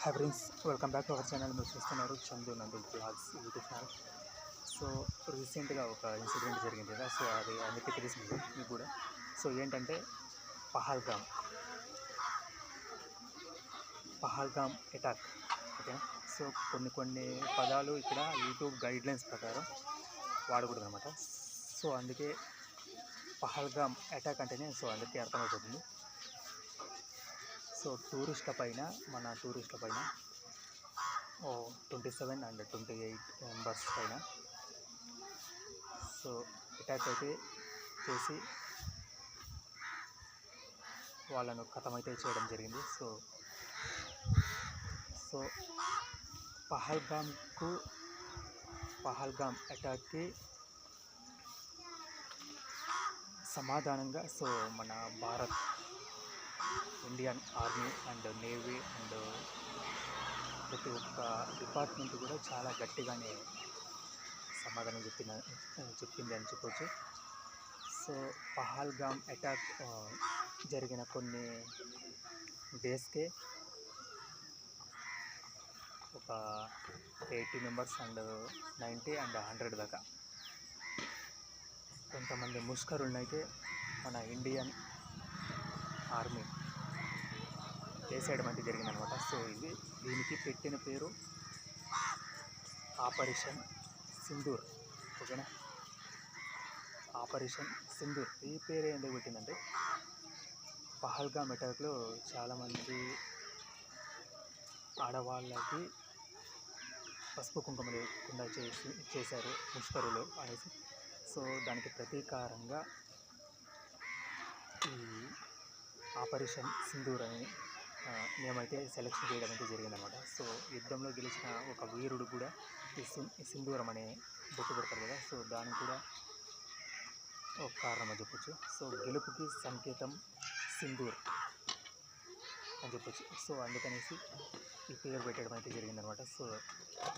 Hi friends welcome back to our channel మీరు చూస్తున్నారు చందు నందు బ్లాగ్స్ యూట్యూబ్ ఛానల్ సో రీసెంట్గా ఒక ఇన్సిడెంట్ జరిగింది కదా సో అది అందుకే తెలిసింది మీకు కూడా. సో ఏంటంటే Pahalgam Pahalgam attack okay so కొన్ని కొన్ని పదాలు ఇక్కడ యూట్యూబ్ గైడ్లైన్స్ ప్రకారం వాడకూడదు అనమాట సో అందుకే పహల్గామ్ అటాక్ అంటేనే సో అందరికీ అర్థమైపోతుంది సో టూరిస్ట్ల పైన మన టూరిస్ట్ల పైన ఓ twenty seven and twenty eight members పైన. సో అటాక్ అయితే చేసి వాళ్ళను కథమైతే చేయడం జరిగింది. సో సో పహల్గామ్కు పహల్గామ్ అటాక్కి సమాధానంగా సో మన Bharat Indian army and navy and ప్రతి ఒక్క డిపార్ట్మెంట్ కూడా చాలా గట్టిగానే సమాధానం చెప్పిన చెప్పింది అని చెప్పొచ్చు. సో పహల్గామ్ అటాక్ జరిగిన కొన్ని డేస్కే ఒక eighty members and ninety and hundred దాకా. కొంతమంది ముష్కరులనైతే అయితే మన ఇండియన్ ఆర్మీ వేసేయడం జరిగింది జరిగిందనమాట. సో ఇది దీనికి పెట్టిన పేరు ఆపరేషన్ సింధూర్. ఓకేనా? ఆపరేషన్ సింధూర్. ఈ పేరు ఎందుకు పెట్టిందంటే పహల్గా అటాక్లో చాలామంది ఆడవాళ్ళకి పసుపు కుంకుమ లేకుండా చేసి చేశారు ముష్కరులు అనేసి. సో దానికి ప్రతీకారంగా ఈ ఆపరేషన్ సింధూర్ అని మేమైతే సెలెక్షన్ చేయడం అయితే జరిగిందనమాట. సో యుద్ధంలో గెలిచిన ఒక వీరుడు కూడా ఈ సింధూరం అనే బొట్టు పెడతారు కదా సో దానికి కూడా ఒక కారణం అని చెప్పొచ్చు. సో గెలుపుకి సంకేతం సింధూర్ అని చెప్పొచ్చు. సో అందుకనేసి ఈ పేరు పెట్టడం అయితే జరిగిందనమాట. సో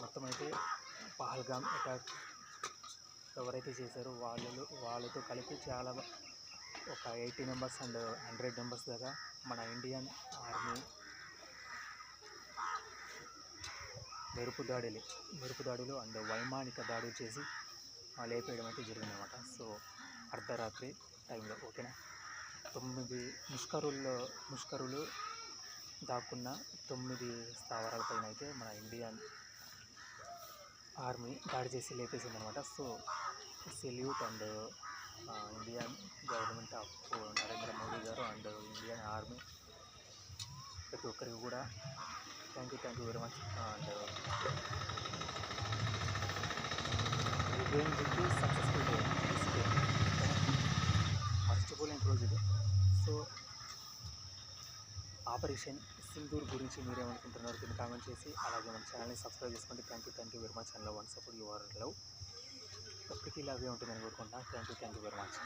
మొత్తం అయితే పహల్గామ్ అటాక్ ఎవరైతే చేశారో వాళ్ళు వాళ్ళతో కలిపి చాలా ఒక eighty members and hundred members దాకా మన ఇండియన్ ఆర్మీ మెరుపు దాడులు మెరుపు దాడులు అండ్ వైమానిక దాడులు చేసి లేపేయడం అయితే జరిగిందనమాట సో అర్ధరాత్రి టైంలో ఓకేనా? తొమ్మిది ముష్కరుల్లో ముష్కరులు దాక్కున్న తొమ్మిది స్థావరాలపైన అయితే మన ఇండియన్ ఆర్మీ దాడి చేసి లేపేసింది అనమాట so salute and Indian government of Narendra Modi garu and Indian army ప్రతి ఒక్కరికి కూడా thank you thank you very much and successful day మర్చిపోలేని రోజు ఇది. సో ఆపరేషన్ సింధూర్ గురించి మీరేమనుకుంటున్నారు కింద కామెంట్ చేసి అలాగే మన ఛానల్ని సబ్స్క్రైబ్ చేసుకోండి. Thank you thank you very much and love and support your love ఎప్పటికీ ఇలాగే ఉంటుందని కోరుకుంటున్నాను. Thank you thank you very much